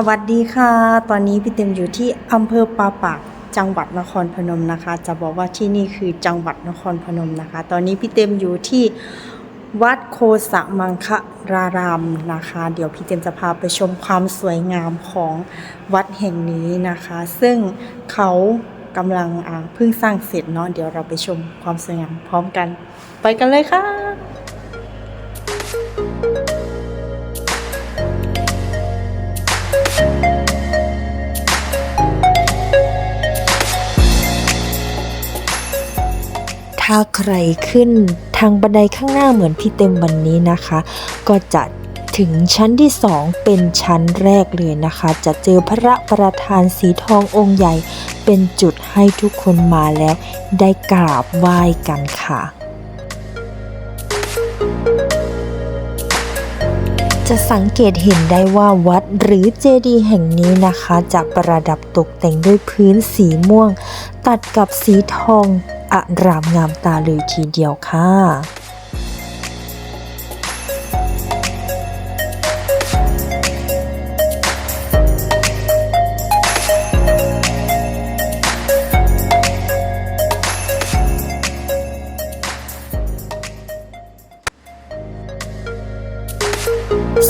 สวัสดีค่ะ ตอนนี้พี่เต็มอยู่ที่อำเภอปาปากจังหวัดนครพนมนะคะ จะบอกว่าที่นี่คือจังหวัดนครพนมนะคะ ตอนนี้พี่เต็มอยู่ที่วัดโคสะมังครารามนะคะ เดี๋ยวพี่เต็มจะพาไปชมความสวยงามของวัดแห่งนี้นะคะ ซึ่งเขากำลังเพิ่งสร้างเสร็จเนาะเดี๋ยวเราไปชมความสวยงามพร้อมกัน ไปกันเลยค่ะาใครขึ้นทางบันไดข้างหน้าเหมือนพี่เต็มวันนี้นะคะ ก็จะถึงชั้นที่สองเป็นชั้นแรกเลยนะคะ จะเจอพระประธานสีทององค์ใหญ่ เป็นจุดให้ทุกคนมาแล้ว ได้กราบไหว้กันค่ะจะสังเกตเห็นได้ว่าวัดหรือเจดีย์แห่งนี้นะคะ จะประดับตกแต่งด้วยพื้นสีม่วง ตัดกับสีทอง อารามงามตาเลยทีเดียวค่ะ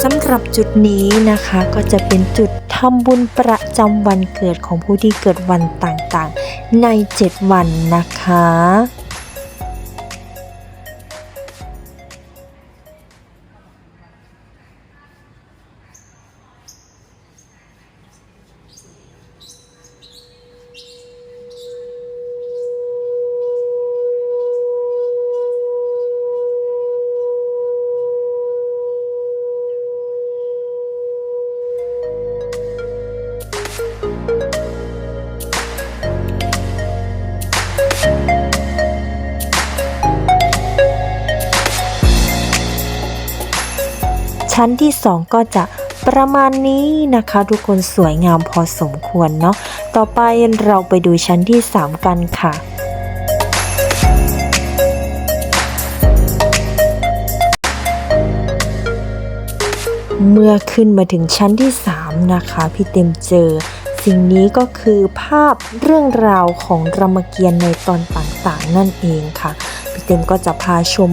สำหรับจุดนี้นะคะก็จะเป็นจุดทำบุญประจำวันเกิดของผู้ที่เกิดวันต่างๆ ใน 7 วันนะคะ ชั้นที่ 2 ก็จะประมาณนี้นะคะ ทุกคนสวยงามพอสมควรเนาะต่อไปเราไปดูชั้นที่ 3 กันค่ะเมื่อขึ้นมาถึงชั้นที่ 3 นะคะ พี่เต็มเจอ สิ่งนี้ก็คือภาพเรื่องราวของรามเกียรติ์ในตอนต่างๆนั่นเองค่ะพี่เต็มก็จะพาชม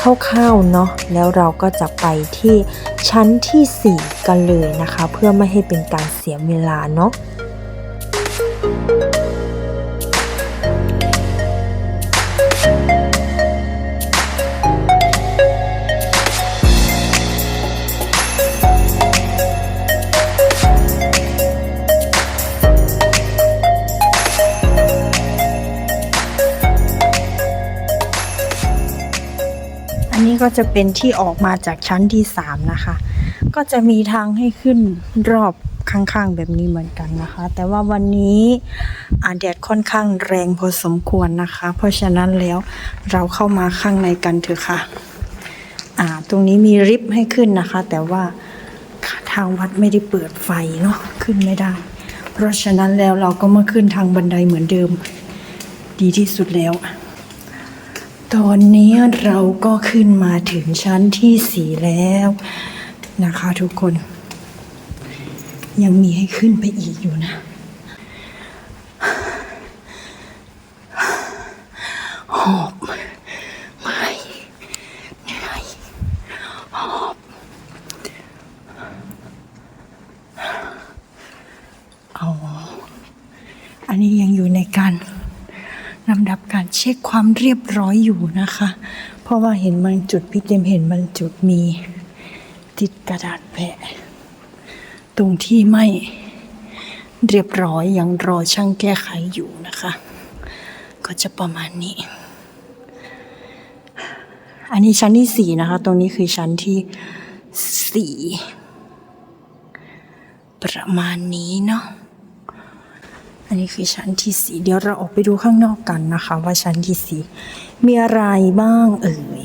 คร่าวๆเนาะแล้วเราก็จะไปที่ชั้นทีสี่4 กันเลยนะคะ เพื่อไม่ให้เป็นการเสียเวลาเนาะ นี่ก็จะเป็นที่ออกมาจากชั้นที่สามนะคะ ก็จะมีทางให้ขึ้นรอบข้างๆแบบนี้เหมือนกันนะคะ แต่ว่าวันนี้อาแดดค่อนข้างแรงพอสมควรนะคะ เพราะฉะนั้นแล้วเราเข้ามาข้างในกันเถอะค่ะอ่าตรงนี้มีริฟต์ให้ขึ้นนะคะ แต่ว่าทางวัดไม่ได้เปิดไฟเนาะขึ้นไม่ได้ เพราะฉะนั้นแล้วเราก็มาขึ้นทางบันไดเหมือนเดิม ดีที่สุดแล้ว ตอนนี้เราก็ขึ้นมาถึงชั้นที่สี่แล้วนะคะทุกคน ยังมีให้ขึ้นไปอีกอยู่นะ หอบไม่เหนื่อยหอบเอาอันนี้ยังอยู่ในการ ลำดับการ เช็คความเรียบร้อยอยู่นะคะ เพราะว่าเห็นบางจุดพี่เต็มเห็นบางจุดมีติดกระดาษแปะตรงที่ไม่เรียบร้อยยังรอช่างแก้ไขอยู่นะคะ ก็จะประมาณนี้ อันนี้ชั้นที่สี่นะคะ ตรงนี้คือชั้นที่สี่ประมาณนี้เนาะ อันนี้คือชั้นที่สี่เดี๋ยวเราออกไปดูข้างนอกกันนะคะ ว่าชั้นที่สี่มีอะไรบ้างเอ่ย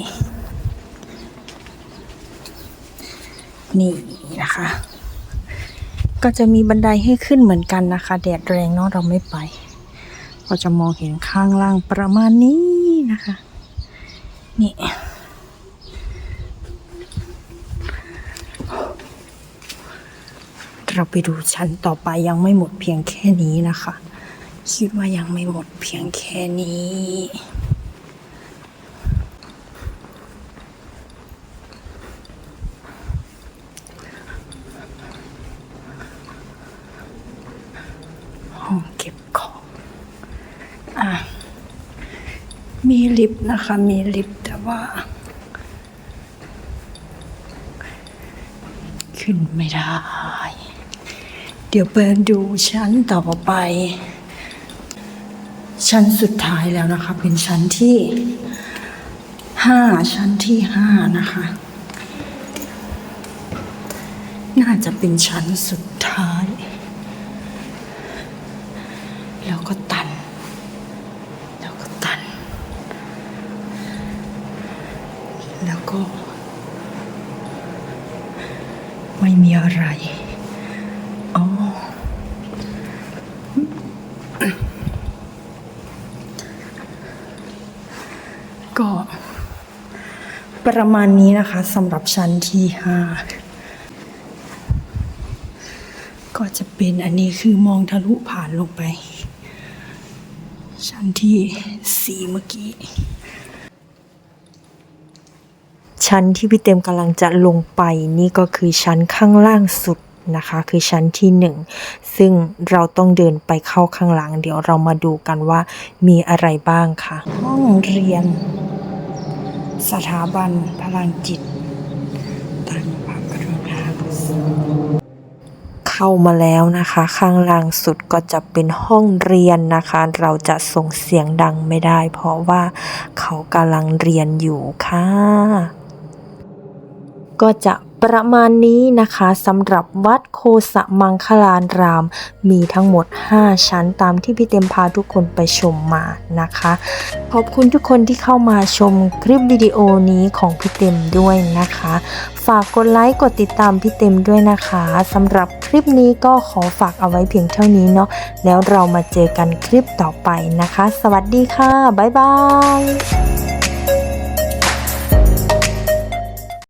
นี่นะคะ ก็จะมีบันไดให้ขึ้นเหมือนกันนะคะ แดดแรงเนาะเราไม่ไป ก็จะมองเห็นข้างล่างประมาณนี้นะคะ นี่ เราเราไปดูชั้นต่อไปยังไม่หมดเพียงแค่นี้นะคะ คิดว่ายังไม่หมดเพียงแค่นี้ห้องเก็บของอะมีลิฟต์นะคะ มีลิฟต์แต่ว่า ขึ้นไม่ได้ เดี๋ยวเปิดดูชั้นต่อไป ชั้นสุดท้ายแล้วนะคะ เป็นชั้นที่ห้าชั้นที่ห้านะคะ น่าจะเป็นชั้นสุดท้าย แล้วก็ตัน แล้วก็ตัน แล้วก็ ไม่มีอะไร อ๋อ ก็ ประมาณนี้นะคะสำหรับชั้นที่ห้าก็จะเป็นอันนี้คือมองทะลุผ่านลงไป ชั้นที่สี่เมื่อกี้ ชั้นที่พี่เต็มกำลังจะลงไปนี่ก็คือชั้นข้างล่างสุดนะคะคือชั้นที่หนึ่งซึ่งเราต้องเดินไปเข้าข้างหลัง เดี๋ยวเรามาดูกันว่ามีอะไรบ้างค่ะ ห้องเรียน สถาบันพลังจิตตันพระกรุณาธิคุณเข้ามาแล้วนะคะ ข้างล่างสุดก็จะเป็นห้องเรียนนะคะ เราจะส่งเสียงดังไม่ได้ เพราะว่าเขากำลังเรียนอยู่ค่ะ ก็จะ ประมาณนี้นะคะสำหรับวัดโคสะมังคลาราม มีทั้งหมด 5 ชั้นตามที่พี่เต็มพาทุกคนไปชมมานะคะ ขอบคุณทุกคนที่เข้ามาชมคลิปวิดีโอนี้ของพี่เต็มด้วยนะคะ ฝากกดไลค์กดติดตามพี่เต็มด้วยนะคะสำหรับคลิปนี้ก็ขอฝากเอาไว้เพียงเท่านี้เนาะแล้วเรามาเจอกันคลิปต่อไปนะคะ สวัสดีค่ะบ๊ายบาย